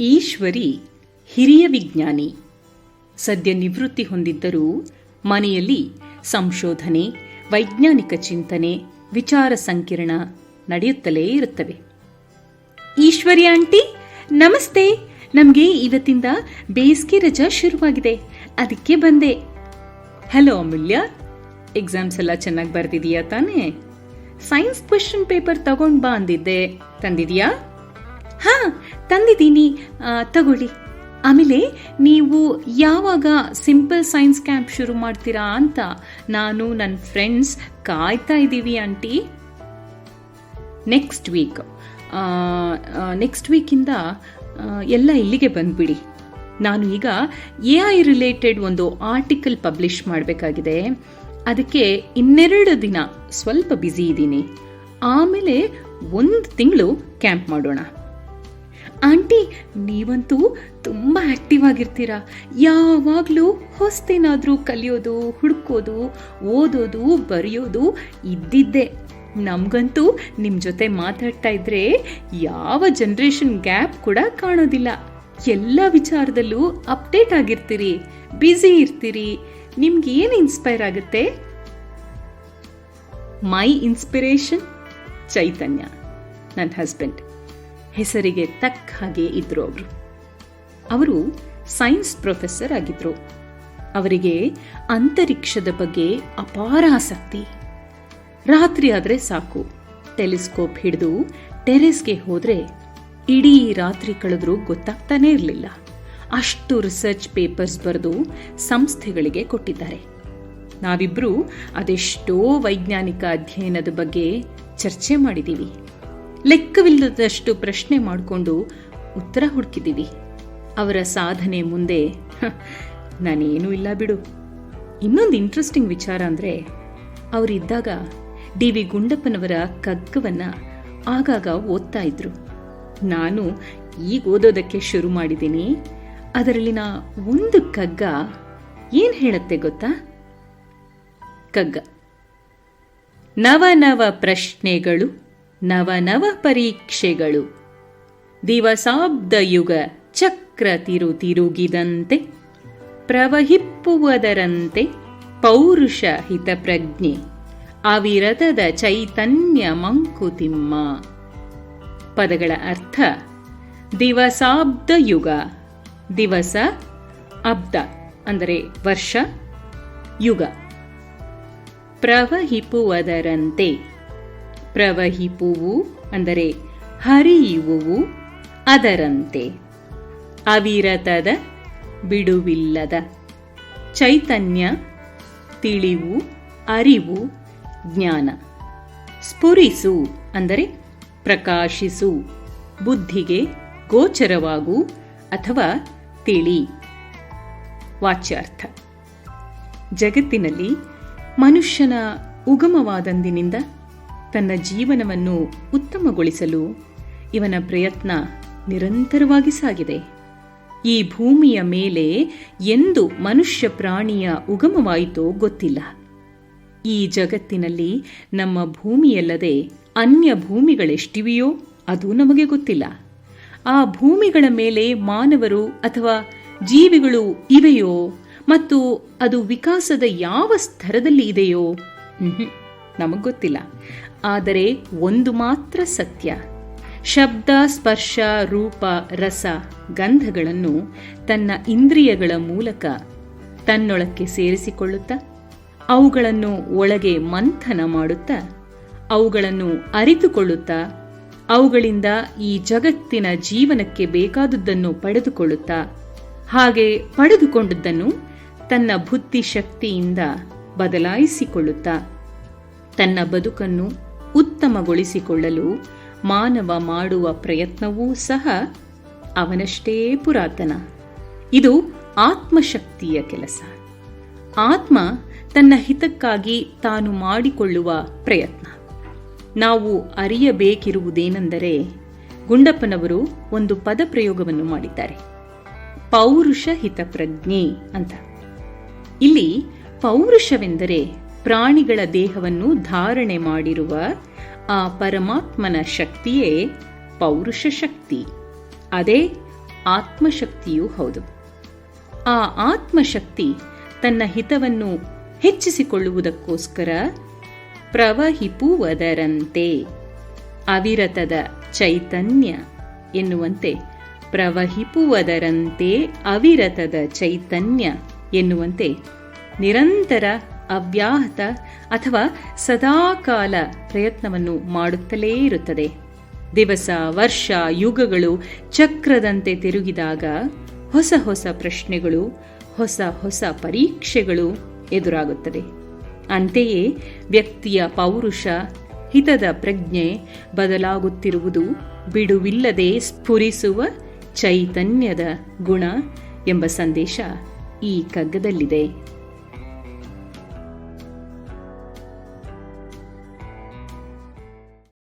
ಈಶ್ವರಿ ಹಿರಿಯ ವಿಜ್ಞಾನಿ. ಸದ್ಯ ನಿವೃತ್ತಿ ಹೊಂದಿದ್ದರೂ ಮನೆಯಲ್ಲಿ ಸಂಶೋಧನೆ, ವೈಜ್ಞಾನಿಕ ಚಿಂತನೆ, ವಿಚಾರ ಸಂಕಿರಣ ನಡೆಯುತ್ತಲೇ ಇರುತ್ತವೆ. ಈಶ್ವರಿ ಆಂಟಿ, ನಮಸ್ತೆ. ನಮಗೆ ಇವತ್ತಿಂದ ಬೇಸಿಗೆ ರಜಾ ಶುರುವಾಗಿದೆ. ಅದಕ್ಕೆ ಬಂದೆ. ಹಲೋ ಅಮೂಲ್ಯ. ಎಕ್ಸಾಮ್ಸ್ ಎಲ್ಲ ಚೆನ್ನಾಗಿ ಬರ್ದಿದೀಯಾ ತಾನೇ? ಸೈನ್ಸ್ ಕ್ವೆಶನ್ ಪೇಪರ್ ತಗೊಂಡ್ ಬಾ ಅಂದಿದ್ದೆ. ತಂದಿದ್ಯಾ? ಹಾ, ತಂದಿದ್ದೀನಿ. ತಗೊಳ್ಳಿ. ಆಮೇಲೆ ನೀವು ಯಾವಾಗ ಸಿಂಪಲ್ ಸೈನ್ಸ್ ಕ್ಯಾಂಪ್ ಶುರು ಮಾಡ್ತೀರಾ ಅಂತ ನಾನು ನನ್ನ ಫ್ರೆಂಡ್ಸ್ ಕಾಯ್ತಾ ಇದ್ದೀವಿ ಆಂಟಿ. ನೆಕ್ಸ್ಟ್ ವೀಕ್ ನೆಕ್ಸ್ಟ್ ವೀಕಿಂದ ಎಲ್ಲ ಇಲ್ಲಿಗೆ ಬಂದ್ಬಿಡಿ. ನಾನು ಈಗ ಎ ಐ ರಿಲೇಟೆಡ್ ಒಂದು ಆರ್ಟಿಕಲ್ ಪಬ್ಲಿಷ್ ಮಾಡಬೇಕಾಗಿದೆ. ಅದಕ್ಕೆ ಇನ್ನೆರಡು ದಿನ ಸ್ವಲ್ಪ ಬ್ಯುಸಿ ಇದ್ದೀನಿ. ಆಮೇಲೆ ಒಂದು ತಿಂಗಳು ಕ್ಯಾಂಪ್ ಮಾಡೋಣ. ಆಂಟಿ, ನೀವಂತೂ ತುಂಬ ಆಕ್ಟಿವ್ ಆಗಿರ್ತೀರಾ? ಯಾವಾಗಲೂ ಹೊಸ್ತೇನಾದರೂ ಕಲಿಯೋದು, ಹುಡುಕೋದು, ಓದೋದು, ಬರೆಯೋದು ಇದ್ದಿದ್ದೆ. ನಮಗಂತೂ ನಿಮ್ಮ ಜೊತೆ ಮಾತಾಡ್ತಾ ಇದ್ರೆ ಯಾವ ಜನ್ರೇಷನ್ ಗ್ಯಾಪ್ ಕೂಡ ಕಾಣೋದಿಲ್ಲ. ಎಲ್ಲ ವಿಚಾರದಲ್ಲೂ ಅಪ್ಡೇಟ್ ಆಗಿರ್ತೀರಿ ಬ್ಯುಸಿ ಇರ್ತೀರಿ. ನಿಮ್ಗೆ ಏನು ಇನ್ಸ್ಪೈರ್ ಆಗುತ್ತೆ? ಮೈ ಇನ್ಸ್ಪಿರೇಷನ್ ಚೈತನ್ಯ, ನನ್ನ ಹಸ್ಬೆಂಡ್ ಹೆಸರಿಗೆ ತಕ್ಕ ಹಾಗೆ ಇದ್ರು ಅವರು. ಅವರು ಸೈನ್ಸ್ ಪ್ರೊಫೆಸರ್ ಆಗಿದ್ರು. ಅವರಿಗೆ ಅಂತರಿಕ್ಷದ ಬಗ್ಗೆ ಅಪಾರ ಆಸಕ್ತಿ. ರಾತ್ರಿ ಆದರೆ ಸಾಕು. ಟೆಲಿಸ್ಕೋಪ್ ಹಿಡಿದು ಟೆರೆಸ್ಗೆ ಹೋದರೆ ಇಡೀ ರಾತ್ರಿ ಕಳೆದ್ರೂ ಗೊತ್ತಾಗ್ತಾನೇ ಇರಲಿಲ್ಲ. ಅಷ್ಟು ರಿಸರ್ಚ್ ಪೇಪರ್ಸ್ ಬರೆದು ಸಂಸ್ಥೆಗಳಿಗೆ ಕೊಟ್ಟಿದ್ದಾರೆ. ನಾವಿಬ್ಬರೂ ಅದೆಷ್ಟೋ ವೈಜ್ಞಾನಿಕ ಅಧ್ಯಯನದ ಬಗ್ಗೆ ಚರ್ಚೆ ಮಾಡಿದ್ದೀವಿ ಲೆಕ್ಕವಿಲ್ಲದಷ್ಟು ಪ್ರಶ್ನೆ ಮಾಡಿಕೊಂಡು ಉತ್ತರ ಹುಡುಕಿದ್ದೀವಿ. ಅವರ ಸಾಧನೆ ಮುಂದೆ ನಾನೇನೂ ಇಲ್ಲ ಬಿಡು. ಇನ್ನೊಂದು ಇಂಟ್ರೆಸ್ಟಿಂಗ್ ವಿಚಾರ ಅಂದರೆ, ಅವರಿದ್ದಾಗ ಡಿ ವಿ ಗುಂಡಪ್ಪನವರ ಕಗ್ಗವನ್ನು ಆಗಾಗ ಓದ್ತಾ ಇದ್ರು. ನಾನು ಈಗ ಓದೋದಕ್ಕೆ ಶುರು ಮಾಡಿದ್ದೀನಿ. ಅದರಲ್ಲಿನ ಒಂದು ಕಗ್ಗ ಏನು ಹೇಳುತ್ತೆ ಗೊತ್ತಾ? ಕಗ್ಗ. ನವ ನವ ಪ್ರಶ್ನೆಗಳು ನವ ನವ ಪರೀಕ್ಷೆಗಳು. ದಿವಸಾಬ್ದ ಯುಗ ಚಕ್ರ ತಿರು ತಿರುಗಿದಂತೆ ಪ್ರವಹಿಪ್ಪುವುದರಂತೆ ಪೌರುಷ ಹಿತಪ್ರಜ್ಞೆ, ಅವಿರತದ ಚೈತನ್ಯ ಮಂಕುತಿಮ್ಮ. ಪದಗಳ ಅರ್ಥ ದಿವಸಾಬ್ದ ಯುಗ ದಿವಸ, ಅಬ್ದ, ಅಂದರೆ ವರ್ಷ, ಯುಗ. ಪ್ರವಹಿಪುವುದರಂತೆ ಪ್ರವಹಿಪುವು ಅಂದರೆ ಹರಿಯುವುವು ಅದರಂತೆ. ಅವಿರತದ ಬಿಡುವಿಲ್ಲದ ಚೈತನ್ಯ, ತಿಳಿವು, ಅರಿವು, ಜ್ಞಾನ. ಸ್ಫುರಿಸು ಅಂದರೆ ಪ್ರಕಾಶಿಸು. ಬುದ್ಧಿಗೆ ಗೋಚರವಾಗು ಅಥವಾ ತಿಳಿ. ವಾಚ್ಯಾರ್ಥ. ಜಗತ್ತಿನಲ್ಲಿ ಮನುಷ್ಯನ ಉಗಮವಾದಂದಿನಿಂದ ತನ್ನ ಜೀವನವನ್ನು ಉತ್ತಮಗೊಳಿಸಲು ಇವನ ಪ್ರಯತ್ನ ನಿರಂತರವಾಗಿ ಸಾಗಿದೆ. ಈ ಭೂಮಿಯ ಮೇಲೆ ಎಂದು ಮನುಷ್ಯ ಪ್ರಾಣಿಯ ಉಗಮವಾಯಿತೋ ಗೊತ್ತಿಲ್ಲ. ಈ ಜಗತ್ತಿನಲ್ಲಿ ನಮ್ಮ ಭೂಮಿಯಲ್ಲದೆ ಅನ್ಯ ಭೂಮಿಗಳೆಷ್ಟಿವೆಯೋ ಅದು ನಮಗೆ ಗೊತ್ತಿಲ್ಲ. ಆ ಭೂಮಿಗಳ ಮೇಲೆ ಮಾನವರು ಅಥವಾ ಜೀವಿಗಳು ಇವೆಯೋ ಮತ್ತು ಅದು ವಿಕಾಸದ ಯಾವ ಸ್ತರದಲ್ಲಿ ಇದೆಯೋ? ನಮಗೆ ಗೊತ್ತಿಲ್ಲ ಆದರೆ ಒಂದು ಮಾತ್ರ ಸತ್ಯ. ಶಬ್ದ, ಸ್ಪರ್ಶ, ರೂಪ, ರಸ, ಗಂಧಗಳನ್ನು ತನ್ನ ಇಂದ್ರಿಯಗಳ ಮೂಲಕ ತನ್ನೊಳಕ್ಕೆ ಸೇರಿಸಿಕೊಳ್ಳುತ್ತಾ, ಅವುಗಳನ್ನು ಒಳಗೆ ಮಂಥನ ಮಾಡುತ್ತಾ, ಅವುಗಳನ್ನು ಅರಿತುಕೊಳ್ಳುತ್ತಾ, ಅವುಗಳಿಂದ ಈ ಜಗತ್ತಿನ ಜೀವನಕ್ಕೆ ಬೇಕಾದುದನ್ನು ಪಡೆದುಕೊಳ್ಳುತ್ತಾ, ಹಾಗೆ ಪಡೆದುಕೊಂಡದ್ದನ್ನು ತನ್ನ ಬುದ್ಧಿಶಕ್ತಿಯಿಂದ ಬದಲಾಯಿಸಿಕೊಳ್ಳುತ್ತಾ. ತನ್ನ ಬದುಕನ್ನು ಉತ್ತಮಗೊಳಿಸಿಕೊಳ್ಳಲು ಮಾನವ ಮಾಡುವ ಪ್ರಯತ್ನವೂ ಸಹ ಅವನಷ್ಟೇ ಪುರಾತನ. ಇದು ಆತ್ಮಶಕ್ತಿಯ ಕೆಲಸ. ಆತ್ಮ ತನ್ನ ಹಿತಕ್ಕಾಗಿ ತಾನು ಮಾಡಿಕೊಳ್ಳುವ ಪ್ರಯತ್ನ. ನಾವು ಅರಿಯಬೇಕಿರುವುದೇನೆಂದರೆ ಗುಂಡಪ್ಪನವರು ಒಂದು ಪದ ಪ್ರಯೋಗವನ್ನು ಮಾಡಿದ್ದಾರೆ. ಪೌರುಷ ಹಿತಪ್ರಜ್ಞೆ ಅಂತ. ಇಲ್ಲಿ ಪೌರುಷವೆಂದರೆ ಪ್ರಾಣಿಗಳ ದೇಹವನ್ನು ಧಾರಣೆ ಮಾಡಿರುವ ಆ ಪರಮಾತ್ಮನ ಶಕ್ತಿಯೇ ಪೌರುಷ ಶಕ್ತಿ. ಅದೇ ಆತ್ಮಶಕ್ತಿಯೂ ಹೌದು. ಆ ಆತ್ಮಶಕ್ತಿ ತನ್ನ ಹಿತವನ್ನು ಹೆಚ್ಚಿಸಿಕೊಳ್ಳುವುದಕ್ಕೋಸ್ಕರ ಪ್ರವಹಿಪುವುದರಂತೆ ಅವಿರತದ ಚೈತನ್ಯ ಎನ್ನುವಂತೆ ಪ್ರವಹಿಪುವುದರಂತೆ ಅವಿರತದ ಚೈತನ್ಯ ಎನ್ನುವಂತೆ ನಿರಂತರ ಅವ್ಯಾಹತ ಅಥವಾ ಸದಾಕಾಲ ಪ್ರಯತ್ನವನ್ನು ಮಾಡುತ್ತಲೇ ಇರುತ್ತದೆ. ದಿವಸ, ವರ್ಷ, ಯುಗಗಳು ಚಕ್ರದಂತೆ ತಿರುಗಿದಾಗ ಹೊಸ ಹೊಸ ಪ್ರಶ್ನೆಗಳು, ಹೊಸ ಹೊಸ ಪರೀಕ್ಷೆಗಳು ಎದುರಾಗುತ್ತದೆ. ಅಂತೆಯೇ ವ್ಯಕ್ತಿಯ ಪೌರುಷ, ಹಿತದ ಪ್ರಜ್ಞೆ ಬದಲಾಗುತ್ತಿರುವುದು ಬಿಡುವಿಲ್ಲದೆ ಸ್ಫುರಿಸುವ ಚೈತನ್ಯದ ಗುಣ ಎಂಬ ಸಂದೇಶ ಈ ಕಗ್ಗದಲ್ಲಿದೆ